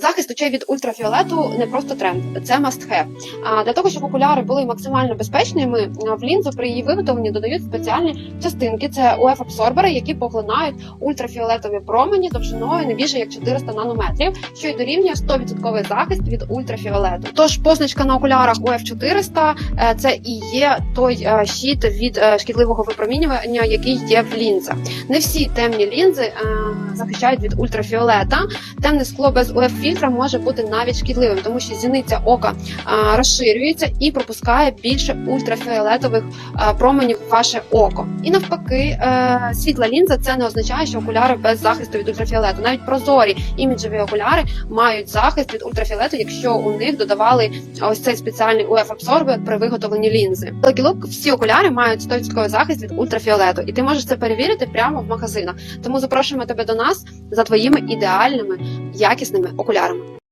Захист очей від ультрафіолету не просто тренд, це must have. А для того, щоб окуляри були максимально безпечними, в лінзу при її виготовленні додають спеціальні частинки. Це УФ абсорбери, які поглинають ультрафіолетові промені довжиною не більше як 400 нанометрів, що й дорівнює 100% захист від ультрафіолету. Тож позначка на окулярах УФ 400 е, це і є той е, щит від е, шкідливого випромінювання, який є в лінзах. Не всі темні лінзи захищають від ультрафіолета. Темне скло без УФ фільтра може бути навіть шкідливим, тому що зіниця ока розширюється і пропускає більше ультрафіолетових променів в ваше око. І навпаки, е, світла лінза це не означає, що окуляри без захисту від ультрафіолету. Навіть прозорі іміджеві окуляри мають захист від ультрафіолету, якщо у них додавали ось цей спеціальний УФ абсорбер при виготовленні лінзи. Lucky всі окуляри мають 100% захист від ультрафіолету, і ти можеш це перевірити прямо в магазинах. Тому запрошуємо тебе до нас за твоїми ідеальними якісними окулярами.